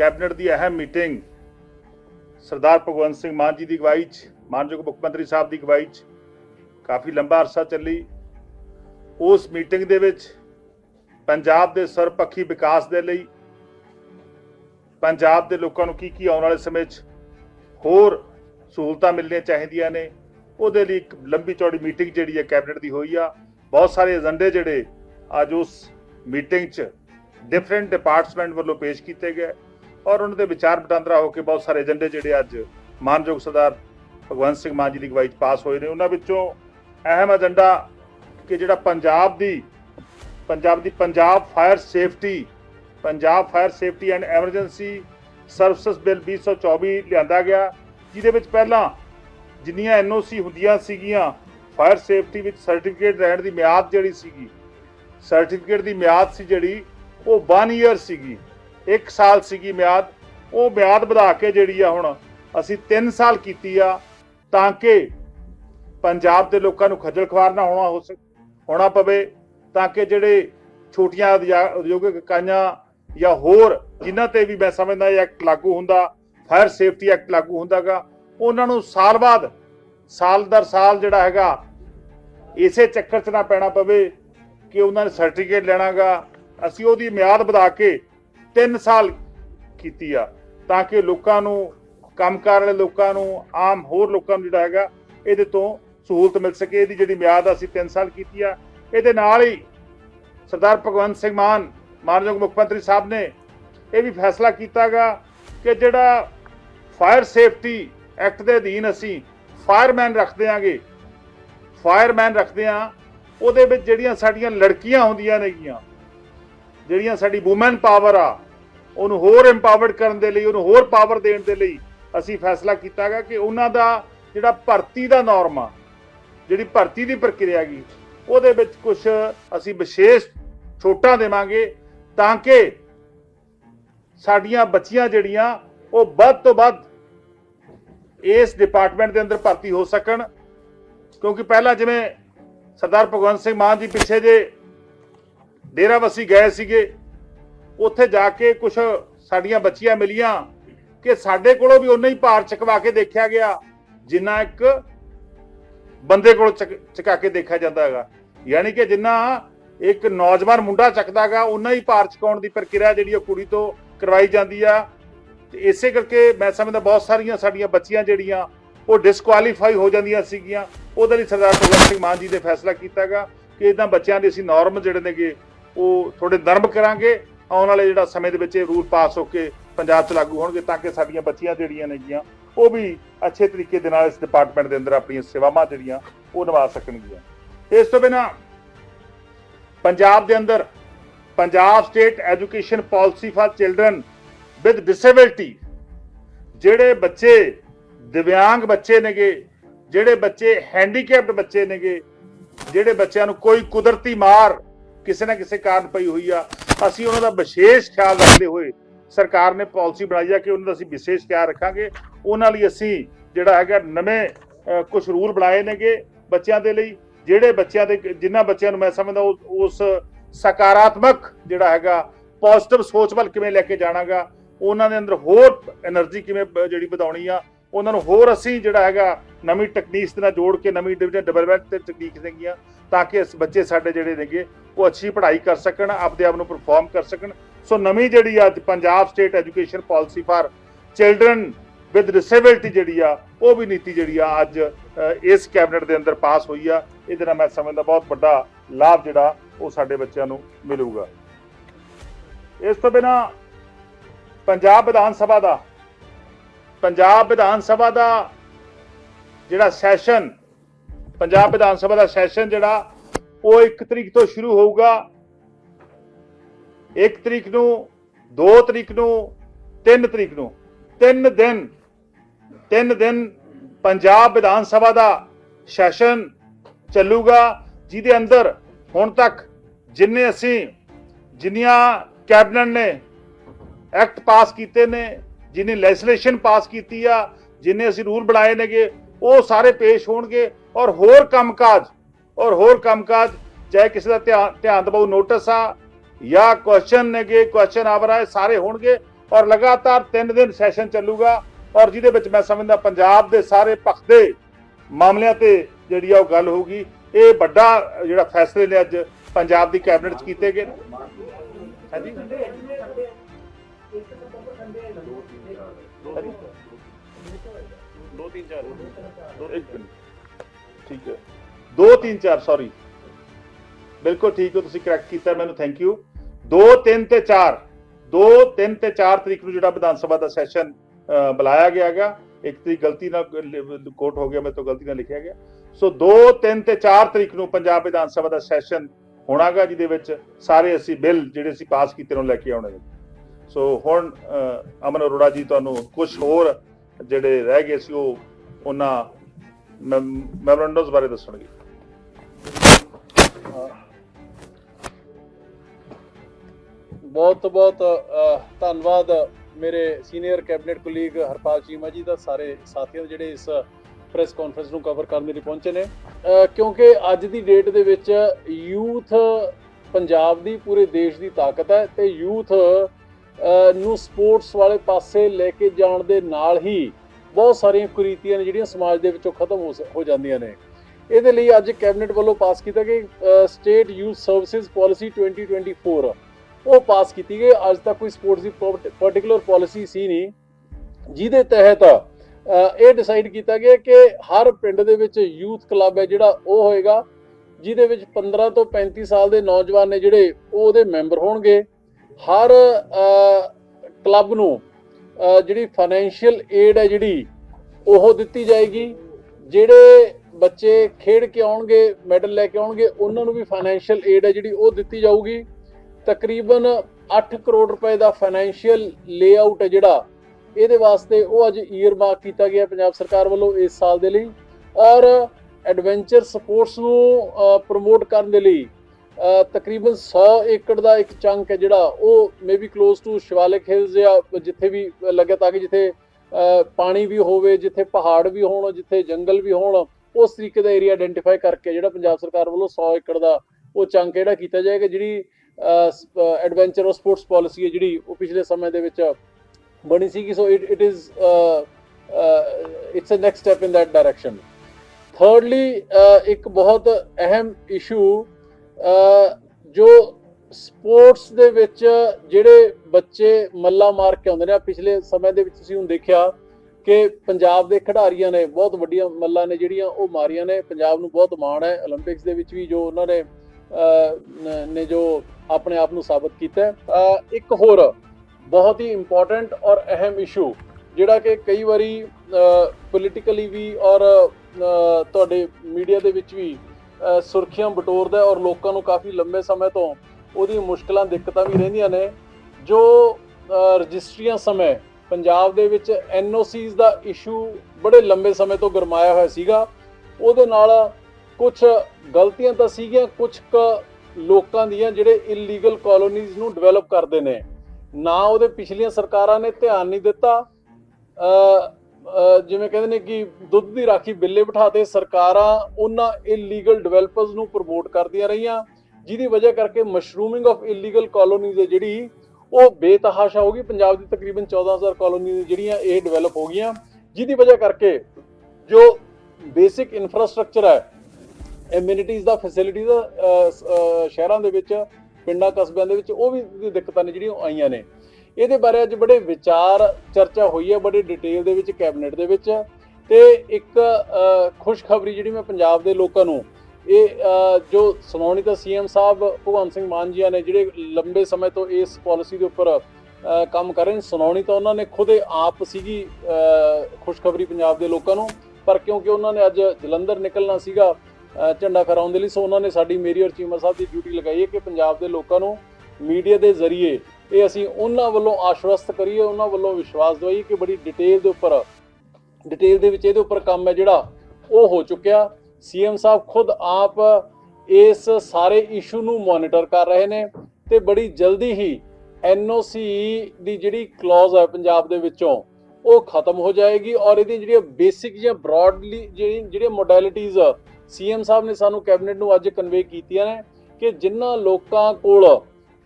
Cabinet ਦੀ ਅਹਿਮ meeting Sardar Bhagwant Singh Mann ji ਦੀ ਅਗਵਾਈ 'ਚ, ਮਾਨਯੋਗ ਮੁੱਖ ਮੰਤਰੀ ਸਾਹਿਬ ਦੀ ਅਗਵਾਈ 'ਚ, ਕਾਫੀ ਲੰਬਾ ਅਰਸਾ ਚੱਲੀ। ਉਸ ਮੀਟਿੰਗ ਦੇ ਵਿੱਚ ਪੰਜਾਬ ਦੇ ਸਰਪੱਖੀ ਵਿਕਾਸ ਦੇ ਲਈ, ਪੰਜਾਬ ਦੇ ਲੋਕਾਂ ਨੂੰ ਕੀ ਕੀ ਆਉਣ ਵਾਲੇ ਸਮੇਂ 'ਚ ਹੋਰ ਸਹੂਲਤਾਂ ਮਿਲਣੀਆਂ ਚਾਹੀਦੀਆਂ ਨੇ, ਉਹਦੇ ਲਈ ਇੱਕ ਲੰਬੀ ਚੌੜੀ ਮੀਟਿੰਗ ਜਿਹੜੀ ਹੈ ਕੈਬਨਿਟ ਦੀ ਹੋਈ ਆ। ਬਹੁਤ ਸਾਰੇ ਏਜੰਡੇ ਜਿਹੜੇ ਅੱਜ ਉਸ ਮੀਟਿੰਗ 'ਚ ਡਿਫਰੈਂਟ ਡਿਪਾਰਟਮੈਂਟ ਵੱਲੋਂ ਪੇਸ਼ ਕੀਤੇ ਗਏ। ਔਰ ਉਹਨਾਂ ਦੇ ਵਿਚਾਰ ਵਟਾਂਦਰਾ ਹੋ ਕੇ ਬਹੁਤ ਸਾਰੇ ਏਜੰਡੇ ਜਿਹੜੇ ਅੱਜ ਮਾਨਯੋਗ ਸਰਦਾਰ ਭਗਵੰਤ ਸਿੰਘ ਮਾਨ ਜੀ ਦੀ ਅਗਵਾਈ 'ਚ ਪਾਸ ਹੋਏ ਨੇ। ਉਹਨਾਂ ਵਿੱਚੋਂ ਅਹਿਮ ਏਜੰਡਾ ਕਿ ਜਿਹੜਾ ਪੰਜਾਬ ਦੀ ਪੰਜਾਬ ਦੀ Punjab fire safety, Punjab fire safety and emergency services bill 2024 ਲਿਆਂਦਾ ਗਿਆ, ਜਿਹਦੇ ਵਿੱਚ ਪਹਿਲਾਂ ਜਿੰਨੀਆਂ ਐਨਓਸੀ ਹੁੰਦੀਆਂ ਸੀਗੀਆਂ, ਫਾਇਰ ਸੇਫਟੀ ਵਿੱਚ ਸਰਟੀਫਿਕੇਟ ਰਹਿਣ ਦੀ ਮਿਆਦ ਜਿਹੜੀ ਸੀਗੀ, ਸਰਟੀਫਿਕੇਟ ਦੀ ਮਿਆਦ ਸੀ ਜਿਹੜੀ, ਉਹ 1 ਇਅਰ ਸੀਗੀ। 1 ਸਾਲ ਸੀਗੀ ਮਿਆਦ, ਉਹ ਮਿਆਦ ਵਧਾ ਕੇ ਜਿਹੜੀ ਆ ਹੁਣ ਅਸੀਂ 3 ਸਾਲ ਕੀਤੀ ਆ, ਤਾਂ ਕਿ ਪੰਜਾਬ ਦੇ ਲੋਕਾਂ ਨੂੰ ਖੱਜਲ ਖਵਾਰ ਨਾ ਹੋਣਾ ਹੋ ਸਕ, ਹੋਣਾ ਪਵੇ, ਤਾਂ ਕਿ ਜਿਹੜੇ ਛੋਟੀਆਂ ਉਦਯਾ- ਉਦਯੋਗਿਕ ਇਕਾਈਆਂ ਜਾਂ ਹੋਰ ਜਿਨ੍ਹਾਂ ਤੇ ਵੀ ਮੈਂ ਸਮਝਦਾ ਇਹ ਐਕਟ ਲਾਗੂ ਹੁੰਦਾ, ਫਾਇਰ ਸੇਫਟੀ ਐਕਟ ਲਾਗੂ ਹੁੰਦਾਗਾ, ਉਹਨਾਂ ਨੂੰ ਸਾਲ ਬਾਅਦ, ਸਾਲ ਦਰ ਸਾਲ ਜਿਹੜਾ ਹੈਗਾ, ਇਸੇ ਚੱਕਰ 'ਚ ਨਾ ਪੈਣਾ ਪਵੇ ਕਿ ਉਹਨਾਂ ਨੇ ਸਰਟੀਫਿਕੇਟ ਲੈਣਾਗਾ। ਅਸੀਂ ਉਹਦੀ ਮਿਆਦ ਵਧਾ ਕੇ 3 ਸਾਲ ਕੀਤੀ ਆ, ਤਾਂ ਕਿ ਲੋਕਾਂ ਨੂੰ, ਕੰਮਕਾਰ ਵਾਲੇ ਲੋਕਾਂ ਨੂੰ, ਆਮ ਹੋਰ ਲੋਕਾਂ ਨੂੰ ਜਿਹੜਾ ਹੈਗਾ, ਇਹਦੇ ਤੋਂ ਸਹੂਲਤ ਮਿਲ ਸਕੇ। ਇਹਦੀ ਜਿਹੜੀ ਮਿਆਦ ਆ, ਅਸੀਂ 3 ਸਾਲ ਕੀਤੀ ਆ। ਇਹਦੇ ਨਾਲ ਹੀ ਸਰਦਾਰ ਭਗਵੰਤ ਸਿੰਘ ਮਾਨ, ਮਾਨਯੋਗ ਮੁੱਖ ਮੰਤਰੀ ਸਾਹਿਬ ਨੇ ਇਹ ਵੀ ਫੈਸਲਾ ਕੀਤਾਗਾ ਕਿ ਜਿਹੜਾ ਫਾਇਰ ਸੇਫਟੀ ਐਕਟ ਦੇ ਅਧੀਨ ਅਸੀਂ ਫਾਇਰਮੈਨ ਰੱਖਦੇ ਆਂਗੇ ਫਾਇਰਮੈਨ ਰੱਖਦੇ ਆ, ਉਹਦੇ ਵਿੱਚ ਜਿਹੜੀਆਂ ਸਾਡੀਆਂ ਲੜਕੀਆਂ ਹੁੰਦੀਆਂ ਨੇਗੀਆਂ ਜਿਹੜੀਆਂ ਸਾਡੀ ਔਮਨ ਪਾਵਰ ਆ, ਉਹਨੂੰ ਹੋਰ ਇੰਪਾਵਰਡ ਕਰਨ ਦੇ ਲਈ, ਉਹਨੂੰ ਹੋਰ ਪਾਵਰ ਦੇਣ ਦੇ ਲਈ ਅਸੀਂ ਫੈਸਲਾ ਕੀਤਾਗਾ ਕਿ ਉਹਨਾਂ ਦਾ ਜਿਹੜਾ ਭਰਤੀ ਦਾ ਨਾਰਮ ਆ, ਜਿਹੜੀ ਭਰਤੀ ਦੀ ਪ੍ਰਕਿਰਿਆ ਗਈ ਉਹਦੇ ਵਿੱਚ ਕੁਝ ਅਸੀਂ ਵਿਸ਼ੇਸ਼ ਛੋਟਾਂ ਦੇਵਾਂਗੇ ਤਾਂ ਕਿ ਸਾਡੀਆਂ ਬੱਚੀਆਂ ਜਿਹੜੀਆਂ, ਉਹ ਵੱਧ ਤੋਂ ਵੱਧ ਇਸ ਡਿਪਾਰਟਮੈਂਟ ਦੇ ਅੰਦਰ ਭਰਤੀ ਹੋ ਸਕਣ। ਕਿਉਂਕਿ ਪਹਿਲਾਂ ਜਿਵੇਂ ਸਰਦਾਰ ਭਗਵੰਤ ਸਿੰਘ ਮਾਨ ਜੀ ਪਿੱਛੇ ਜੇ ਡੇਰਾਵਸੀ ਗਏ ਸੀਗੇ। ਉੱਥੇ ਜਾ ਕੇ ਕੁਝ ਸਾਡੀਆਂ ਬੱਚੀਆਂ ਮਿਲੀਆਂ ਕਿ ਸਾਡੇ ਕੋਲੋਂ ਵੀ ਉਨਾ ਹੀ ਭਾਰ ਚਕਵਾ ਕੇ ਦੇਖਿਆ ਗਿਆ, ਜਿੰਨਾ ਇੱਕ ਬੰਦੇ ਕੋਲ ਚਕ- ਚਕਾ ਕੇ ਦੇਖਿਆ ਜਾਂਦਾ ਹੈਗਾ। ਯਾਨੀ ਕਿ ਜਿੰਨਾ ਇੱਕ ਨੌਜਵਾਨ ਮੁੰਡਾ ਚੱਕਦਾਗਾ ਉਨਾ ਹੀ ਭਾਰ ਚਕਾਉਣ ਦੀ ਪ੍ਰਕਿਰਿਆ ਜਿਹੜੀ ਉਹ ਕੁੜੀ ਤੋਂ ਕਰਵਾਈ ਜਾਂਦੀ ਆ। ਤੇ ਇਸੇ ਕਰਕੇ ਮੈਂ ਸਮਝਦਾ ਬਹੁਤ ਸਾਰੀਆਂ ਸਾਡੀਆਂ ਬੱਚੀਆਂ ਜਿਹੜੀਆਂ, ਉਹ ਡਿਸਕੁਆਲੀਫਾਈ ਹੋ ਜਾਂਦੀਆਂ ਸੀਗੀਆਂ। ਉਹਦੇ ਲਈ ਸਰਦਾਰ ਭਗਵੰਤ ਸਿੰਘ ਮਾਨ ਜੀ ਨੇ ਫੈਸਲਾ ਕੀਤਾਗਾ ਕਿ ਇਦਾਂ ਬੱਚਿਆਂ ਦੇ ਅਸੀਂ ਨਾਰਮ ਜਿਹੜੇ ਨੇਗੇ ਉਹ ਥੋੜੇ ਨਰਮ ਕਰਾਂਗੇ, ਆਉਣ ਵਾਲੇ ਜਿਹੜਾ ਸਮੇਂ ਦੇ ਵਿੱਚ ਇਹ ਰੂਲ ਪਾਸ ਹੋ ਕੇ ਪੰਜਾਬ 'ਚ ਲਾਗੂ ਹੋਣਗੇ ਤਾਂ ਕਿ ਸਾਡੀਆਂ ਬੱਚੀਆਂ ਜਿਹੜੀਆਂ ਨੇਗੀਆਂ, ਉਹ ਵੀ ਅੱਛੇ ਤਰੀਕੇ ਦੇ ਨਾਲ ਇਸ ਡਿਪਾਰਟਮੈਂਟ ਦੇ ਅੰਦਰ ਆਪਣੀਆਂ ਸੇਵਾਵਾਂ ਜਿਹੜੀਆਂ, ਉਹ ਨਿਭਾ ਸਕਣਗੀਆਂ। ਇਸ ਤੋਂ ਬਿਨਾਂ ਪੰਜਾਬ ਦੇ ਅੰਦਰ Punjab state education policy for children with disability ਜਿਹੜੇ ਬੱਚੇ ਦਿਵਿਆਂਗ ਬੱਚੇ ਨੇਗੇ, ਜਿਹੜੇ ਬੱਚੇ ਹੈਂਡੀਕੈਪਡ ਬੱਚੇ ਨੇਗੇ, ਜਿਹੜੇ ਬੱਚਿਆਂ ਨੂੰ ਕੋਈ ਕੁਦਰਤੀ ਮਾਰ ਕਿਸੇ ਨਾ ਕਿਸੇ ਕਾਰਨ ਪਈ ਹੋਈ ਆ। ਅਸੀਂ ਉਹਨਾਂ ਦਾ ਵਿਸ਼ੇਸ਼ ਖਿਆਲ ਰੱਖਦੇ ਹੋਏ ਸਰਕਾਰ ਨੇ ਪਾਲਿਸੀ ਬਣਾਈ ਆ ਕਿ ਉਹਨਾਂ ਦਾ ਅਸੀਂ ਵਿਸ਼ੇਸ਼ ਖਿਆਲ ਰੱਖਾਂਗੇ। ਉਹਨਾਂ ਲਈ ਅਸੀਂ ਜਿਹੜਾ ਹੈਗਾ ਨਵੇਂ ਕੁਝ ਰੂਲ ਬਣਾਏ ਨੇਗੇ ਬੱਚਿਆਂ ਦੇ ਲਈ। ਜਿਹੜੇ ਬੱਚਿਆਂ ਦੇ, ਜਿਨ੍ਹਾਂ ਬੱਚਿਆਂ ਨੂੰ ਮੈਂ ਸਮਝਦਾ ਉਸ ਸਕਾਰਾਤਮਕ ਜਿਹੜਾ ਹੈਗਾ ਪੋਜ਼ਿਟਿਵ ਸੋਚ ਵੱਲ ਕਿਵੇਂ ਲੈ ਕੇ ਜਾਣਾਗਾ, ਉਹਨਾਂ ਦੇ ਅੰਦਰ ਹੋਰ એનર્ਜੀ ਕਿਵੇਂ ਜਿਹੜੀ ਵਧਾਉਣੀ ਆ, ਉਹਨਾਂ ਨੂੰ ਹੋਰ ਅਸੀਂ ਜਿਹੜਾ ਹੈਗਾ ਨਵੀਂ ਟੈਕਨੀਕਸ ਦੇ ਨਾਲ ਜੋੜ ਕੇ ਨਵੀਂ ਡਿਵੈਲਪਮੈਂਟ ਤੇ ਟੈਕਨੀਕਸ ਦੇਗੀਆਂ ਤਾਂ ਕਿ ਬੱਚੇ ਸਾਡੇ ਜਿਹੜੇ ਨੇਗੇ ਉਹ ਅੱਛੀ ਪੜ੍ਹਾਈ ਕਰ ਸਕਣ, ਆਪਦੇ ਆਪ ਨੂੰ ਪਰਫਾਰਮ ਕਰ ਸਕਣ। ਸੋ ਨਵੀਂ ਜਿਹੜੀ ਅੱਜ Punjab state education policy for children with disability ਜਿਹੜੀ ਆ, ਉਹ ਵੀ ਨੀਤੀ ਜਿਹੜੀ ਆ ਅੱਜ ਇਸ ਕੈਬਨਿਟ ਦੇ ਅੰਦਰ ਪਾਸ ਹੋਈ ਆ। ਇਹਦੇ ਨਾਲ ਮੈਂ ਸਮਝਦਾ ਬਹੁਤ ਵੱਡਾ ਲਾਭ ਜਿਹੜਾ ਉਹ ਸਾਡੇ ਬੱਚਿਆਂ ਨੂੰ ਮਿਲੂਗਾ। ਇਸ ਤੋਂ ਬਿਨਾ ਪੰਜਾਬ ਵਿਧਾਨ ਸਭਾ ਦਾ, ਪੰਜਾਬ ਵਿਧਾਨ ਸਭਾ ਦਾ ਜਿਹੜਾ ਸੈਸ਼ਨ ਪੰਜਾਬ ਵਿਧਾਨ ਸਭਾ ਦਾ ਸੈਸ਼ਨ ਜਿਹੜਾ ਉਹ 1 ਤਰੀਕ ਤੋਂ ਸ਼ੁਰੂ ਹੋਊਗਾ। 1 ਤਰੀਕ ਨੂੰ 2 ਤਰੀਕ ਨੂੰ 3 ਤਰੀਕ ਨੂੰ। 3 ਦਿਨ 3 ਦਿਨ ਪੰਜਾਬ ਵਿਧਾਨ ਸਭਾ ਦਾ ਸੈਸ਼ਨ ਚੱਲੂਗਾ, ਜਿਹਦੇ ਅੰਦਰ ਹੁਣ ਤੱਕ ਜਿੰਨੇ ਅਸੀਂ, ਜਿੰਨੀਆਂ ਕੈਬਨਿਟ ਨੇ ਐਕਟ ਪਾਸ ਕੀਤੇ ਨੇ, ਜਿਨੇ ਲੈਜਿਸਲੇਸ਼ਨ ਪਾਸ ਕੀਤੀ ਆ, ਜਿਨੇ ਅਸੀਂ ਰੂਲ ਬਣਾਏ ਨੇਗੇ, ਉਹ ਸਾਰੇ ਪੇਸ਼ ਹੋਣਗੇ ਔਰ ਹੋਰ ਕੰਮਕਾਜ ਔਰ ਹੋਰ ਕੰਮਕਾਜ ਚਾਹੇ ਕਿਸੇ ਦਾ ਧਿਆਨ ਦਬਾਉ ਨੋਟਿਸ ਆ ਜਾਂ ਕੁਐਸਚਨ ਨੇਗੇ ਕੁਐਸਚਨ ਆਵਰ ਸਾਰੇ ਹੋਣਗੇ ਔਰ ਲਗਾਤਾਰ 3 ਦਿਨ ਸੈਸ਼ਨ ਚੱਲੂਗਾ ਔਰ ਜਿਹਦੇ ਵਿੱਚ ਮੈਂ ਸਮਝਦਾ ਪੰਜਾਬ ਦੇ ਸਾਰੇ ਪੱਖ ਦੇ ਮਾਮਲਿਆਂ ਤੇ ਜਿਹੜੀ ਆ ਉਹ ਗੱਲ ਹੋਊਗੀ ਇਹ ਵੱਡਾ ਜਿਹੜਾ ਫੈਸਲੇ ਨੇ ਅੱਜ ਪੰਜਾਬ ਦੀ ਕੈਬਨਿਟ 'ਚ ਕੀਤੇ ਗਏ। ਹਾਂਜੀ? ਦੋ ਤਿੰਨ ਚਾਰ। ਇੱਕ ਮਿੰਟ। ਠੀਕ ਹੈ। 2 3 4 ਸੌਰੀ ਬਿਲਕੁਲ ਠੀਕ ਹੋ, ਤੁਸੀਂ ਕਰੈਕਟ ਕੀਤਾ, ਮੈਨੂੰ ਥੈਂਕ ਯੂ 2 3 ਤੇ 4 2 3 ਤੇ 4 ਤਰੀਕ ਨੂੰ ਜਿਹੜਾ ਵਿਧਾਨ ਸਭਾ ਦਾ ਸੈਸ਼ਨ ਬੁਲਾਇਆ ਗਿਆ ਹੈਗਾ। ਇੱਕ ਤਰੀਕ ਗਲਤੀ ਨਾਲ ਕੋਟ ਹੋ ਗਿਆ, ਮੇਰੇ ਤੋਂ ਗਲਤੀ ਨਾਲ ਲਿਖਿਆ ਗਿਆ। ਸੋ 2 3 ਤੇ 4 ਤਰੀਕ ਨੂੰ ਪੰਜਾਬ ਵਿਧਾਨ ਸਭਾ ਦਾ ਸੈਸ਼ਨ ਹੋਣਾਗਾ, ਜਿਹਦੇ ਵਿੱਚ ਸਾਰੇ ਅਸੀਂ ਬਿੱਲ ਜਿਹੜੇ ਅਸੀਂ ਪਾਸ ਕੀਤੇ ਨੂੰ ਲੈ ਕੇ ਆਉਣੇ ਸੋ ਹੁਣ ਅਮਨ ਅਰੋੜਾ ਜੀ ਤੁਹਾਨੂੰ ਕੁਝ ਹੋਰ ਜਿਹੜੇ ਰਹਿ ਗਏ ਸੀ, ਉਹ ਉਹਨਾਂ ਮੈਮੋਰੰਡਮਸ ਬਾਰੇ ਦੱਸਣਗੇ। ਬਹੁਤ ਬਹੁਤ ਧੰਨਵਾਦ ਮੇਰੇ senior cabinet colleague Harpal Cheema ji ਦਾ, ਸਾਰੇ ਸਾਥੀਆਂ ਜਿਹੜੇ ਇਸ ਪ੍ਰੈਸ ਕਾਨਫਰੰਸ ਨੂੰ ਕਵਰ ਕਰਨ ਦੇ ਲਈ ਪਹੁੰਚੇ ਨੇ। ਕਿਉਂਕਿ ਅੱਜ ਦੀ ਡੇਟ ਦੇ ਵਿੱਚ ਯੂਥ ਪੰਜਾਬ ਦੀ, ਪੂਰੇ ਦੇਸ਼ ਦੀ ਤਾਕਤ ਹੈ ਤੇ ਯੂਥ ਨੂੰ ਸਪੋਰਟਸ ਵਾਲੇ ਪਾਸੇ ਲੈ ਕੇ ਜਾਣ ਦੇ ਨਾਲ ਹੀ ਬਹੁਤ ਸਾਰੀਆਂ ਕੁਰੀਤੀਆਂ ਨੇ ਜਿਹੜੀਆਂ ਸਮਾਜ ਦੇ ਵਿੱਚੋਂ ਖਤਮ ਹੋ ਸ- ਹੋ ਜਾਂਦੀਆਂ ਨੇ। ਇਹਦੇ ਲਈ ਅੱਜ ਕੈਬਨਿਟ ਵੱਲੋਂ ਪਾਸ ਕੀਤਾ ਗਿਆ ਸਟੇਟ ਯੂਥ ਸਰਵਿਸਿਜ਼ ਪਾਲਿਸੀ 2024 ਉਹ ਪਾਸ ਕੀਤੀ ਗਈ। ਅੱਜ ਤੱਕ ਕੋਈ ਸਪੋਰਟਸ ਦੀ ਪਾਰਟਿਕੂਲਰ ਪਾਲਿਸੀ ਸੀ ਨਹੀਂ। ਜਿਹਦੇ ਤਹਿਤ ਇਹ ਡਿਸਾਈਡ ਕੀਤਾ ਗਿਆ ਕਿ ਹਰ ਪਿੰਡ ਦੇ ਵਿੱਚ ਯੂਥ ਕਲੱਬ ਹੈ ਜਿਹੜਾ, ਉਹ ਹੋਏਗਾ, ਜਿਹਦੇ ਵਿੱਚ 15 ਤੋਂ 35 ਸਾਲ ਦੇ ਨੌਜਵਾਨ ਨੇ ਜਿਹੜੇ, ਉਹ ਉਹਦੇ ਮੈਂਬਰ ਹੋਣਗੇ। ਹਰ ਕਲੱਬ ਨੂੰ ਜਿਹੜੀ ਫਾਈਨੈਂਸ਼ੀਅਲ ਏਡ ਹੈ ਜਿਹੜੀ, ਉਹ ਦਿੱਤੀ ਜਾਏਗੀ। ਜਿਹੜੇ ਬੱਚੇ ਖੇਡ ਕੇ ਆਉਣਗੇ ਮੈਡਲ ਲੈ ਕੇ ਆਉਣਗੇ, ਉਹਨਾਂ ਨੂੰ ਵੀ ਫਾਈਨੈਂਸ਼ੀਅਲ ਏਡ ਹੈ ਜਿਹੜੀ, ਉਹ ਦਿੱਤੀ ਜਾਊਗੀ। ਤਕਰੀਬਨ 8 ਕਰੋੜ ਰੁਪਏ ਦਾ ਫਾਈਨੈਂਸ਼ੀਅਲ ਲੇਆਊਟ ਹੈ ਜਿਹੜਾ, ਇਹਦੇ ਵਾਸਤੇ ਉਹ ਅੱਜ ਈਅਰ ਮਾਰਕ ਕੀਤਾ ਗਿਆ ਪੰਜਾਬ ਸਰਕਾਰ ਵੱਲੋਂ ਇਸ ਸਾਲ ਦੇ ਲਈ। ਔਰ ਐਡਵੈਂਚਰ ਸਪੋਰਟਸ ਨੂੰ ਪ੍ਰਮੋਟ ਕਰਨ ਦੇ ਲਈ ਤਕਰੀਬਨ 100 ਏਕੜ ਦਾ ਇੱਕ ਚੰਕ ਹੈ ਜਿਹੜਾ, ਉਹ maybe close to Shivalik hills ਜਾਂ ਜਿੱਥੇ ਵੀ ਲੱਗਿਆ ਤਾਂ ਕਿ ਜਿੱਥੇ ਪਾਣੀ ਵੀ ਹੋਵੇ, ਜਿੱਥੇ ਪਹਾੜ ਵੀ ਹੋਣ, ਜਿੱਥੇ ਜੰਗਲ ਵੀ ਹੋਣ, ਉਸ ਤਰੀਕੇ ਦਾ ਏਰੀਆ ਆਇਡੈਂਟੀਫਾਈ ਕਰਕੇ ਜਿਹੜਾ ਪੰਜਾਬ ਸਰਕਾਰ ਵੱਲੋਂ 100 ਏਕੜ ਦਾ ਉਹ ਚੰਕ ਜਿਹੜਾ ਕੀਤਾ ਜਾਏਗਾ, ਜਿਹੜੀ ਐਡਵੈਂਚਰ ਔਰ ਸਪੋਰਟਸ ਪਾਲਿਸੀ ਹੈ ਜਿਹੜੀ ਉਹ ਪਿਛਲੇ ਸਮੇਂ ਦੇ ਵਿੱਚ ਬਣੀ ਸੀ ਕਿ so it it is it's a next step in that direction thirdly ਇੱਕ ਬਹੁਤ ਅਹਿਮ ਇਸ਼ੂ ਜੋ ਸਪੋਰਟਸ ਦੇ ਵਿੱਚ ਜਿਹੜੇ ਬੱਚੇ ਮੱਲਾ ਮਾਰ ਕੇ ਆਉਂਦੇ ਨੇ ਪਿਛਲੇ ਸਮੇਂ ਦੇ ਵਿੱਚ ਤੁਸੀਂ ਹੁਣ ਦੇਖਿਆ ਕਿ ਪੰਜਾਬ ਦੇ ਖਿਡਾਰੀਆਂ ਨੇ ਬਹੁਤ ਵੱਡੀਆਂ ਮੱਲਾਂ ਨੇ ਜਿਹੜੀਆਂ ਉਹ ਮਾਰੀਆਂ ਨੇ। ਪੰਜਾਬ ਨੂੰ ਬਹੁਤ ਮਾਣ ਹੈ। 올림픽ਸ ਦੇ ਵਿੱਚ ਵੀ ਜੋ ਉਹਨਾਂ ਨੇ ਨੇ ਜੋ ਆਪਣੇ ਆਪ ਨੂੰ ਸਾਬਤ ਕੀਤਾ ਇੱਕ ਹੋਰ ਬਹੁਤ ਹੀ ਇੰਪੋਰਟੈਂਟ ਔਰ ਅਹਿਮ ਇਸ਼ੂ ਜਿਹੜਾ ਕਿ ਕਈ ਵਾਰੀ ਪੋਲੀਟੀਕਲੀ ਵੀ ਔਰ ਤੁਹਾਡੇ ਮੀਡੀਆ ਦੇ ਵਿੱਚ ਵੀ ਅਹ, ਸੁਰਖੀਆਂ ਬਟੋਰਦਾ ਔਰ ਲੋਕਾਂ ਨੂੰ ਕਾਫੀ ਲੰਬੇ ਸਮੇਂ ਤੋਂ ਉਹਦੀ ਮੁਸ਼ਕਲਾਂ ਦਿੱਕਤਾਂ ਵੀ ਰਹਿੰਦੀਆਂ ਨੇ। ਜੋ ਰਜਿਸਟਰੀਆਂ ਸਮੇਂ ਪੰਜਾਬ ਦੇ ਵਿੱਚ ਐਨਓਸੀਜ਼ ਦਾ ਇਸ਼ੂ ਬੜੇ ਲੰਬੇ ਸਮੇਂ ਤੋਂ ਗਰਮਾਇਆ ਹੋਇਆ ਸੀਗਾ। ਉਹਦੇ ਨਾਲ ਕੁਝ ਗਲਤੀਆਂ ਤਾਂ ਸੀਗੀਆਂ ਕੁਝ ਕ ਲੋਕਾਂ ਦੀਆਂ ਜਿਹੜੇ ਇਲੀਗਲ ਕਾਲੋਨੀਜ਼ ਨੂੰ ਡਿਵੈਲਪ ਕਰਦੇ ਨੇ। ਨਾ ਉਹਦੇ ਪਿਛਲੀਆਂ ਸਰਕਾਰਾਂ ਨੇ ਧਿਆਨ ਨਹੀਂ ਦਿੱਤਾ। ਜਿਵੇਂ ਕਹਿੰਦੇ ਨੇ ਕਿ ਦੁੱਧ ਦੀ ਰਾਖੀ ਬਿੱਲੇ ਬਿਠਾਤੇ, ਸਰਕਾਰਾਂ ਉਹਨਾਂ ਇਲੀਗਲ ਡਿਵੈਲਪਰਸ ਨੂੰ ਪ੍ਰਮੋਟ ਕਰਦੀਆਂ ਰਹੀਆਂ, ਜਿਹਦੀ ਵਜ੍ਹਾ ਕਰਕੇ ਮਸ਼ਰੂਮਿੰਗ ਆਫ ਇਲੀਗਲ ਕਾਲੋਨੀਜ਼ ਹੈ ਜਿਹੜੀ, ਉਹ ਬੇਤਹਾਸ਼ਾ ਹੋ ਗਈ। ਪੰਜਾਬ ਦੀ ਤਕਰੀਬਨ 14000 ਕਾਲੋਨੀ ਜਿਹੜੀਆਂ ਇਹ ਡਿਵੈਲਪ ਹੋ ਗਈਆਂ, ਜਿਹਦੀ ਵਜ੍ਹਾ ਕਰਕੇ ਜੋ ਬੇਸਿਕ ਇਨਫਰਾਸਟ੍ਰਕਚਰ ਹੈ ਐਮਿਨਿਟੀਜ਼ ਦਾ ਫੈਸਿਲਿਟੀਜ਼ ਸ਼ਹਿਰਾਂ ਦੇ ਵਿੱਚ, ਪਿੰਡਾਂ, ਕਸਬਿਆਂ ਦੇ ਵਿੱਚ ਉਹ ਵੀ ਦਿੱਕਤਾਂ ਨੇ ਜਿਹੜੀਆਂ ਉਹ ਆਈਆਂ ਨੇ। ਇਹਦੇ ਬਾਰੇ ਅੱਜ ਬੜੇ ਵਿਚਾਰ, ਚਰਚਾ ਹੋਈ ਹੈ ਬੜੇ ਡਿਟੇਲ ਦੇ ਵਿੱਚ ਕੈਬਨਿਟ ਦੇ ਵਿੱਚ ਤੇ ਇੱਕ ਖੁਸ਼ਖਬਰੀ ਜਿਹੜੀ ਮੈਂ ਪੰਜਾਬ ਦੇ ਲੋਕਾਂ ਨੂੰ, ਇਹ ਜੋ ਸੁਣਾਉਣੀ ਤਾਂ ਸੀਐਮ ਸਾਹਿਬ, ਭਗਵੰਤ ਸਿੰਘ ਮਾਨ ਜੀਆਂ ਨੇ ਜਿਹੜੇ ਲੰਬੇ ਸਮੇਂ ਤੋਂ ਇਸ ਪਾਲਿਸੀ ਦੇ ਉੱਪਰ ਕੰਮ ਕਰ ਰਹੇ ਨੇ, ਸੁਣਾਉਣੀ ਤਾਂ ਉਹਨਾਂ ਨੇ ਖੁਦ ਆਪ ਸੀਗੀ ਖੁਸ਼ਖਬਰੀ ਪੰਜਾਬ ਦੇ ਲੋਕਾਂ ਨੂੰ, ਪਰ ਕਿਉਂਕਿ ਉਹਨਾਂ ਨੇ ਅੱਜ ਜਲੰਧਰ ਨਿਕਲਣਾ ਸੀਗਾ ਝੰਡਾ ਫਹਿਰਾਉਣ ਦੇ ਲਈ। ਸੋ ਉਹਨਾਂ ਨੇ ਸਾਡੀ ਮੇਰੀ ਔਰ ਚੀਮਾ ਸਾਹਿਬ ਦੀ ਡਿਊਟੀ ਲਗਾਈ ਹੈ ਕਿ ਪੰਜਾਬ ਦੇ ਲੋਕਾਂ ਨੂੰ ਮੀਡੀਆ ਦੇ ਜ਼ਰੀਏ ਇਹ ਅਸੀਂ ਉਹਨਾਂ ਵੱਲੋਂ ਆਸ਼ਵਸਤ ਕਰੀਏ, ਉਹਨਾਂ ਵੱਲੋਂ ਵਿਸ਼ਵਾਸ ਦਵਾਈਏ ਕਿ ਬੜੀ ਡਿਟੇਲ ਦੇ ਉੱਪਰ ਡਿਟੇਲ ਦੇ ਵਿੱਚ ਇਹਦੇ ਉੱਪਰ ਕੰਮ ਹੈ ਜਿਹੜਾ ਉਹ ਹੋ ਚੁੱਕਿਆ। ਸੀਐਮ ਸਾਹਿਬ ਖੁਦ ਆਪ ਇਸ ਸਾਰੇ ਇਸ਼ੂ ਨੂੰ ਮੋਨੀਟਰ ਕਰ ਰਹੇ ਨੇ ਤੇ ਬੜੀ ਜਲਦੀ ਹੀ ਐਨਓਸੀ ਦੀ ਜਿਹੜੀ ਕਲੌਜ਼ ਹੈ ਪੰਜਾਬ ਦੇ ਵਿੱਚੋਂ ਉਹ ਖਤਮ ਹੋ ਜਾਏਗੀ ਔਰ ਇਹਦੀ ਜਿਹੜੀਆਂ ਬੇਸਿਕ ਜਾਂ ਬ੍ਰੌਡਲੀ ਜਿਹੜੀ ਜਿਹੜੀਆਂ ਮੋਡੈਲਿਟੀਜ਼ ਸੀਐਮ ਸਾਹਿਬ ਨੇ ਸਾਨੂੰ ਕੈਬਨਿਟ ਨੂੰ ਅੱਜ ਕਨਵੇ ਕੀਤੀਆਂ ਨੇ ਕਿ ਜਿਨ੍ਹਾਂ ਲੋਕਾਂ ਕੋਲ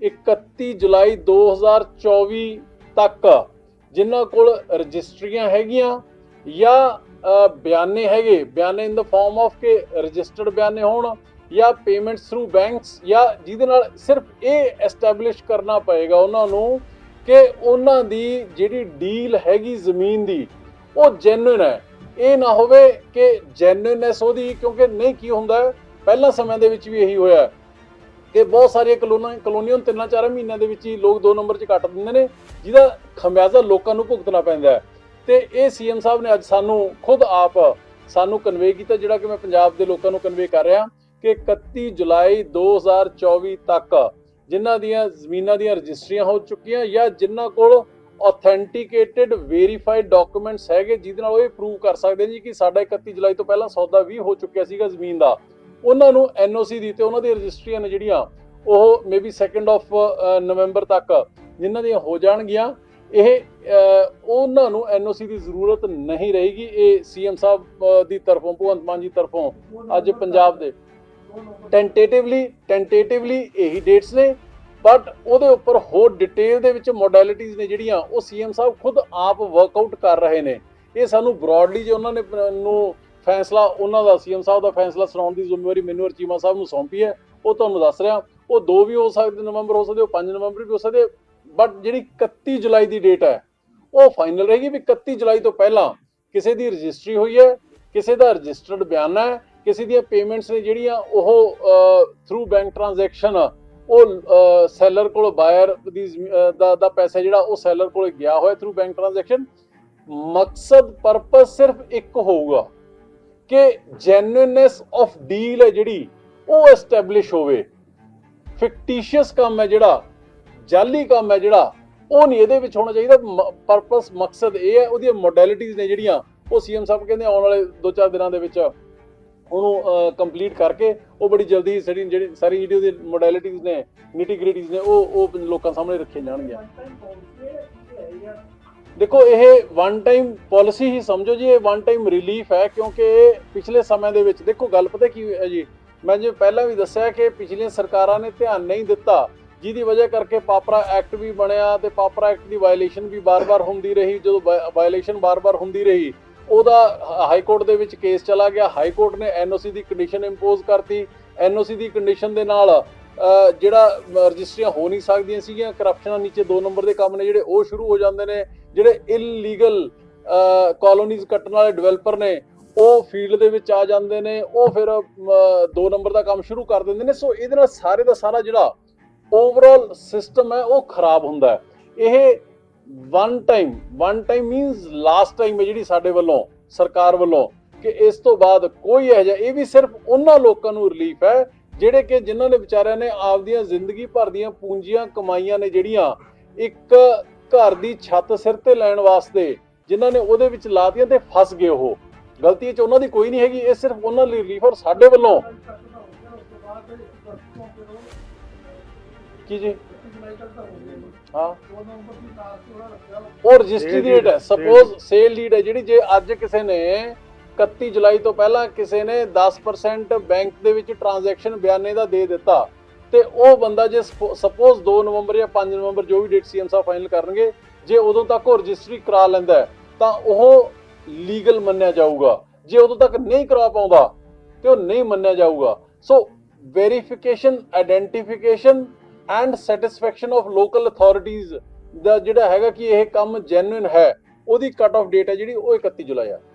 31 ਜੁਲਾਈ 2024 ਤੱਕ ਜਿਨ੍ਹਾਂ ਕੋਲ ਰਜਿਸਟਰੀਆਂ ਹੈਗੀਆਂ ਜਾਂ ਬਿਆਨੇ ਹੈਗੇ, ਬਿਆਨੇ ਇਨ ਦਾ ਫਾਰਮ ਆਫ ਕਿ ਰਜਿਸਟਰਡ ਬਿਆਨੇ ਹੋਣ ਜਾਂ ਪੇਮੈਂਟਸ ਥਰੂ ਬੈਂਕਸ ਜਾਂ ਜਿਹਦੇ ਨਾਲ ਸਿਰਫ ਇਹ ਐਸਟੈਬਲਿਸ਼ ਕਰਨਾ ਪਏਗਾ ਉਹਨਾਂ ਨੂੰ ਕਿ ਉਹਨਾਂ ਦੀ ਜਿਹੜੀ ਡੀਲ ਹੈਗੀ ਜ਼ਮੀਨ ਦੀ ਉਹ ਜੈਨੂਇਨ ਹੈ। ਇਹ ਨਾ ਹੋਵੇ ਕਿ ਜੈਨੂਇਨਨੈਸ ਉਹਦੀ, ਕਿਉਂਕਿ ਨਹੀਂ ਕੀ ਹੁੰਦਾ, ਪਹਿਲਾਂ ਸਮੇਂ ਦੇ ਵਿੱਚ ਵੀ ਇਹੀ ਹੋਇਆ ਹੈ ਕਿ ਬਹੁਤ ਸਾਰੀਆਂ ਕਲੋਨੀਆਂ ਕਲੋਨੀਆਂ ਤਿੰਨਾਂ ਚਾਰਾਂ ਮਹੀਨਿਆਂ ਦੇ ਵਿੱਚ ਹੀ ਲੋਕ ਦੋ ਨੰਬਰ 'ਚ ਕੱਟ ਦਿੰਦੇ ਨੇ, ਜਿਹਦਾ ਖਮਿਆਜ਼ਾ ਲੋਕਾਂ ਨੂੰ ਭੁਗਤਣਾ ਪੈਂਦਾ ਹੈ। ਤੇ ਇਹ ਸੀਐਮ ਸਾਹਿਬ ਨੇ ਅੱਜ ਸਾਨੂੰ ਖੁਦ ਆਪ ਸਾਨੂੰ ਕਨਵੇ ਕੀਤਾ, ਜਿਹੜਾ ਕਿ ਮੈਂ ਪੰਜਾਬ ਦੇ ਲੋਕਾਂ ਨੂੰ ਕਨਵੇ ਕਰ ਰਿਹਾ ਕਿ 31 ਜੁਲਾਈ 2024 ਤੱਕ ਜਿਨ੍ਹਾਂ ਦੀਆਂ ਜ਼ਮੀਨਾਂ ਦੀਆਂ ਰਜਿਸਟਰੀਆਂ ਹੋ ਚੁੱਕੀਆਂ ਜਾਂ ਜਿਨ੍ਹਾਂ ਕੋਲ ਆਥੈਂਟੀਕੇਟਿਡ ਵੈਰੀਫਾਈਡ ਡਾਕੂਮੈਂਟਸ ਹੈਗੇ, ਜਿਹਦੇ ਨਾਲ ਉਹ ਇਹ ਪ੍ਰੂਵ ਕਰ ਸਕਦੇ ਜੀ ਕਿ ਸਾਡਾ 31 ਜੁਲਾਈ ਤੋਂ ਪਹਿਲਾਂ ਸੌਦਾ ਵੀ ਹੋ ਚੁੱਕਿਆ ਸੀਗਾ ਜ਼ਮੀਨ ਦਾ। ਉਹਨਾਂ ਨੂੰ ਐਨਓਸੀ ਦੀ ਤੇ ਉਹਨਾਂ ਦੀਆਂ ਰਜਿਸਟਰੀਆਂ ਨੇ ਜਿਹੜੀਆਂ, ਉਹ ਮੇਬੀ 2nd ਆਫ ਨਵੰਬਰ ਤੱਕ ਜਿਨ੍ਹਾਂ ਦੀਆਂ ਹੋ ਜਾਣਗੀਆਂ। ਇਹ ਉਹਨਾਂ ਨੂੰ ਐਨਓਸੀ ਦੀ ਜ਼ਰੂਰਤ ਨਹੀਂ ਰਹੇਗੀ। ਇਹ ਸੀਐਮ ਸਾਹਿਬ ਦੀ ਤਰਫੋਂ, ਭਗਵੰਤ ਮਾਨ ਜੀ ਤਰਫੋਂ, ਅੱਜ ਪੰਜਾਬ ਦੇ। ਟੈਂਟੇਟਿਵਲੀ ਟੈਂਟੇਟਿਵਲੀ ਇਹੀ ਡੇਟਸ ਨੇ। ਬਟ ਉਹਦੇ ਉੱਪਰ ਹੋਰ ਡਿਟੇਲ ਦੇ ਵਿੱਚ ਮੋਡੈਲਿਟੀਜ਼ ਨੇ ਜਿਹੜੀਆਂ, ਉਹ ਸੀਐਮ ਸਾਹਿਬ ਖੁਦ ਆਪ ਵਰਕਆਊਟ ਕਰ ਰਹੇ ਨੇ। ਇਹ ਸਾਨੂੰ ਬ੍ਰੌਡਲੀ ਜੇ ਉਹਨਾਂ ਨੇ ਨੂੰ ਫੈਸਲਾ, ਉਹਨਾਂ ਦਾ ਸੀਐਮ ਸਾਹਿਬ ਦਾ ਫੈਸਲਾ ਸੁਣਾਉਣ ਦੀ ਜ਼ਿੰਮੇਵਾਰੀ ਮੈਨੂੰ ਔਰ ਸਾਹਿਬ ਨੂੰ ਸੌਂਪੀ ਹੈ, ਉਹ ਤੁਹਾਨੂੰ ਦੱਸ ਰਿਹਾ। ਉਹ ਦੋ ਵੀ ਹੋ ਸਕਦੇ, ਨਵੰਬਰ ਹੋ ਸਕਦੇ, ਉਹ 5 ਨਵੰਬਰ ਵੀ ਹੋ ਸਕਦੇ ਬਟ ਜਿਹੜੀ 31 ਜੁਲਾਈ ਦੀ ਡੇਟ ਹੈ, ਉਹ ਫਾਈਨਲ ਰਹੇਗੀ ਵੀ 31 ਜੁਲਾਈ ਤੋਂ ਪਹਿਲਾਂ ਕਿਸੇ ਦੀ ਰਜਿਸਟਰੀ ਹੋਈ ਹੈ, ਕਿਸੇ ਦਾ ਰਜਿਸਟਰਡ ਬਿਆਨਾ ਹੈ, ਕਿਸੇ ਦੀਆਂ ਪੇਮੈਂਟਸ ਨੇ ਜਿਹੜੀਆਂ ਉਹ ਥਰੂ ਬੈਂਕ ਟ੍ਰਾਂਜੈਕਸ਼ਨ ਉਹ ਸੈਲਰ ਕੋਲ ਬਾਇਰ ਦੀ ਦਾ ਦਾ ਪੈਸਾ ਜਿਹੜਾ ਉਹ ਸੈਲਰ ਕੋਲ ਗਿਆ ਹੋਇਆ ਥਰੂ ਬੈਂਕ ਟ੍ਰਾਂਜੈਕਸ਼ਨ ਮਕਸਦ ਪਰਪਸ ਸਿਰਫ ਇੱਕ ਹੋਊਗਾ ਕਿ ਜੈਨੂਇਨਨੈਸ ਆਫ ਡੀਲ ਹੈ ਜਿਹੜੀ, ਉਹ ਐਸਟੈਬਲਿਸ਼ ਹੋਵੇ। ਫਿਕਟੀਸ਼ੀਅਸ ਕੰਮ ਹੈ ਜਿਹੜਾ ਜਾਲੀ ਕੰਮ ਹੈ ਜਿਹੜਾ, ਉਹ ਨਹੀਂ ਇਹਦੇ ਵਿੱਚ ਹੋਣਾ ਚਾਹੀਦਾ। ਪਰਪਸ ਮਕਸਦ ਇਹ ਹੈ, ਉਹਦੀਆਂ ਮੋਡੈਲਿਟੀਜ਼ ਨੇ ਜਿਹੜੀਆਂ, ਉਹ ਸੀਐਮ ਸਾਹਿਬ ਕਹਿੰਦੇ ਆਉਣ ਵਾਲੇ 2-4 ਦਿਨਾਂ ਦੇ ਵਿੱਚ ਉਹਨੂੰ ਕੰਪਲੀਟ ਕਰਕੇ ਉਹ ਬੜੀ ਜਲਦੀ ਸਾਡੀ ਜਿਹੜੀ, ਸਾਰੀ ਜਿਹੜੀ ਉਹਦੀ ਮੋਡੈਲਿਟੀਜ਼ ਨੇ ਨਿਟੀ ਗ੍ਰਿਟੀਜ਼ ਨੇ, ਉਹ ਉਹ ਲੋਕਾਂ ਸਾਹਮਣੇ ਰੱਖੀਆਂ ਜਾਣਗੀਆਂ। ਦੇਖੋ, ਇਹ ਵਨ ਟਾਈਮ ਪਾਲਿਸੀ ਹੀ ਸਮਝੋ ਜੀ, ਇਹ ਵਨ ਟਾਈਮ ਰਿਲੀਫ ਹੈ, ਕਿਉਂਕਿ ਪਿਛਲੇ ਸਮੇਂ ਦੇ ਵਿੱਚ, ਦੇਖੋ, ਗੱਲ ਪਤਾ ਕੀ ਹੈ ਜੀ? ਮੈਂ ਜਿਵੇਂ ਪਹਿਲਾਂ ਵੀ ਦੱਸਿਆ ਕਿ ਪਿਛਲੀਆਂ ਸਰਕਾਰਾਂ ਨੇ ਧਿਆਨ ਨਹੀਂ ਦਿੱਤਾ, ਜਿਹਦੀ ਵਜ੍ਹਾ ਕਰਕੇ ਪਾਪਰਾ ਐਕਟ ਵੀ ਬਣਿਆ ਤੇ ਪਾਪਰਾ ਐਕਟ ਦੀ ਵਾਇਲੇਸ਼ਨ ਵੀ ਬਾਰ-ਬਾਰ ਹੁੰਦੀ ਰਹੀ, ਜਦੋਂ ਵਾਇਲੇਸ਼ਨ ਬਾਰ-ਬਾਰ ਹੁੰਦੀ ਰਹੀ ਉਹਦਾ ਹਾਈ ਕੋਰਟ ਦੇ ਵਿੱਚ ਕੇਸ ਚਲਾ ਗਿਆ। ਹਾਈ ਕੋਰਟ ਨੇ ਐਨਓਸੀ ਦੀ ਕੰਡੀਸ਼ਨ ਇੰਪੋਜ਼ ਕਰਤੀ। ਐਨਓਸੀ ਦੀ ਕੰਡੀਸ਼ਨ ਦੇ ਨਾਲ ਜਿਹੜਾ ਰਜਿਸਟਰੀਆਂ ਹੋ ਨਹੀਂ ਸਕਦੀਆਂ ਸੀਗੀਆਂ ਕਰਪਸ਼ਨਾਂ ਨੀਚੇ ਦੋ ਨੰਬਰ ਦੇ ਕੰਮ ਨੇ ਜਿਹੜੇ ਉਹ ਸ਼ੁਰੂ ਹੋ ਜਾਂਦੇ ਨੇ। ਜਿਹੜੇ ਇਲੀਗਲ ਕਾਲੋਨੀਜ਼ ਕੱਟਣ ਵਾਲੇ ਡਿਵੈਲਪਰ ਨੇ ਉਹ ਫੀਲਡ ਦੇ ਵਿੱਚ ਆ ਜਾਂਦੇ ਨੇ। ਉਹ ਫਿਰ ਅਮ, ਦੋ ਨੰਬਰ ਦਾ ਕੰਮ ਸ਼ੁਰੂ ਕਰ ਦਿੰਦੇ ਨੇ। ਸੋ ਇਹਦੇ ਨਾਲ ਸਾਰੇ ਦਾ ਸਾਰਾ ਜਿਹੜਾ ਓਵਰਆਲ ਸਿਸਟਮ ਹੈ ਉਹ ਖਰਾਬ ਹੁੰਦਾ ਹੈ। ਇਹ one time one time means last time ਹੈ ਜਿਹੜੀ ਸਾਡੇ ਵੱਲੋਂ, ਸਰਕਾਰ ਵੱਲੋਂ, ਕਿ ਇਸ ਤੋਂ ਬਾਅਦ ਕੋਈ ਇਹ ਜਿਹਾ, ਇਹ ਵੀ ਸਿਰਫ ਉਹਨਾਂ ਲੋਕਾਂ ਨੂੰ ਰਿਲੀਫ ਹੈ, ਜਿਹੜੇ ਕਿ ਜਿਨ੍ਹਾਂ ਨੇ ਵਿਚਾਰਿਆਂ ਨੇ ਆਪਦੀਆਂ ਜ਼ਿੰਦਗੀ ਭਰ ਦੀਆਂ ਪੂੰਜੀਆਂ ਕਮਾਈਆਂ ਨੇ ਜਿਹੜੀਆਂ ਇੱਕ ਘਰ ਦੀ ਛੱਤ ਸਿਰ ਤੇ ਲੈਣ ਵਾਸਤੇ ਜਿਨ੍ਹਾਂ ਨੇ ਉਹਦੇ ਵਿੱਚ ਲਾਤੀਆਂ ਤੇ ਫਸ ਗਏ ਉਹ। ਗਲਤੀ ਚ ਉਹਨਾਂ ਦੀ ਕੋਈ ਨਹੀਂ ਹੈਗੀ, ਇਹ ਸਿਰਫ ਉਹਨਾਂ ਲਈ ਰਿਲੀਫ ਔਰ ਸਾਡੇ ਵੱਲੋਂ। ਕੀ ਜੀ? ਹਾਂ ਉਹ ਰਜਿਸਟਰੀ ਦੀ ਡੇਟ ਹੈ। ਸਪੋਜ਼ ਸੇਲ ਲੀਡ ਹੈ ਜਿਹੜੀ ਜੇ ਅੱਜ ਕਿਸੇ ਨੇ 31 ਜੁਲਾਈ ਤੋਂ ਪਹਿਲਾਂ ਕਿਸੇ ਨੇ 10% ਬੈਂਕ ਦੇ ਵਿੱਚ ਟ੍ਰਾਂਜੈਕਸ਼ਨ ਬਿਆਨੇ ਦਾ ਦੇ ਦਿੱਤਾ ਤੇ ਉਹ ਬੰਦਾ ਜੇ ਸਪੋਜ਼ 2 ਨਵੰਬਰ ਜਾਂ 5 ਨਵੰਬਰ ਜੋ ਵੀ ਡੇਟ ਸੀਐਮ ਸਾਹਿਬ ਫਾਈਨਲ ਕਰਨਗੇ ਜੇ ਉਦੋਂ ਤੱਕ ਉਹ ਰਜਿਸਟਰੀ ਕਰਾ ਲੈਂਦਾ ਤਾਂ ਉਹ ਲੀਗਲ ਮੰਨਿਆ ਜਾਊਗਾ। ਜੇ ਉਦੋਂ ਤੱਕ ਨਹੀਂ ਕਰਾ ਪਾਉਂਦਾ ਤੇ ਉਹ ਨਹੀਂ ਮੰਨਿਆ ਜਾਊਗਾ। So verification identification and satisfaction of local authorities ਦਾ ਜਿਹੜਾ ਹੈਗਾ ਕਿ ਇਹ ਕੰਮ ਜੈਨੂਇਨ ਹੈ, ਉਹਦੀ ਕੱਟ ਆਫ ਡੇਟ ਹੈ ਜਿਹੜੀ ਉਹ 31 ਜੁਲਾਈ ਆ।